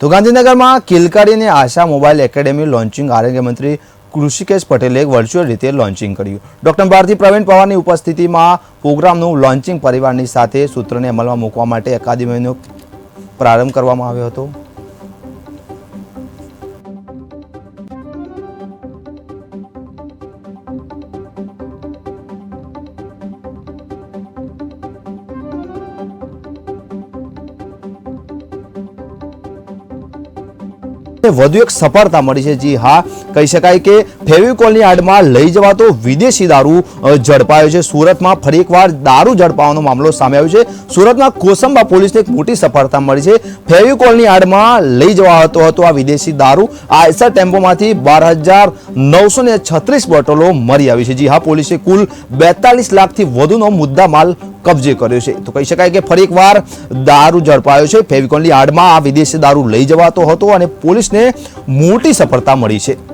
તો ગાંધીનગરમાં કિલકારીની આશા મોબાઈલ એકેડેમી લોન્ચિંગ આરોગ્ય મંત્રી કૃષિકેશ પટેલે વર્ચ્યુઅલ રીતે લોન્ચિંગ કર્યું. ડોક્ટર ભારતી પ્રવીણ પવારની ઉપસ્થિતિમાં પ્રોગ્રામનું લોન્ચિંગ પરિવારની સાથે સૂત્રને અમલમાં મૂકવા માટે અકાદમીનો પ્રારંભ કરવામાં આવ્યો હતો. વધુ એક સફળતા મળી છે. જી હા, કહી શકાય કે ફેવિકોલની આડમાં લઈ જવાતો વિદેશી દારૂ ઝડપાયો છે. સુરતમાં ફરી એકવાર દારૂ ઝડપાવાનો મામલો સામે આવ્યો છે. સુરતમાં કોસંબા પોલીસને એક મોટી સફળતા મળી છે. ફેવિકોલની આડમાં લઈ જવાતો હતો આ વિદેશી દારૂ. આયસર ટેમ્પોમાંથી બાર હજાર નવસો ને છત્રીસ બોટલો મળી આવી છે. જી હા, પોલીસે કુલ બેતાલીસ લાખથી વધુનો મુદ્દા માલ કબજે કર્યો છે. તો કહી શકાય કે ફરી એકવાર દારૂ ઝડપાયો છે. ફેવિકોલની આડમાં આ વિદેશી દારૂ લઈ જવાતો હતો અને પોલીસને મોટી સફળતા મળી છે.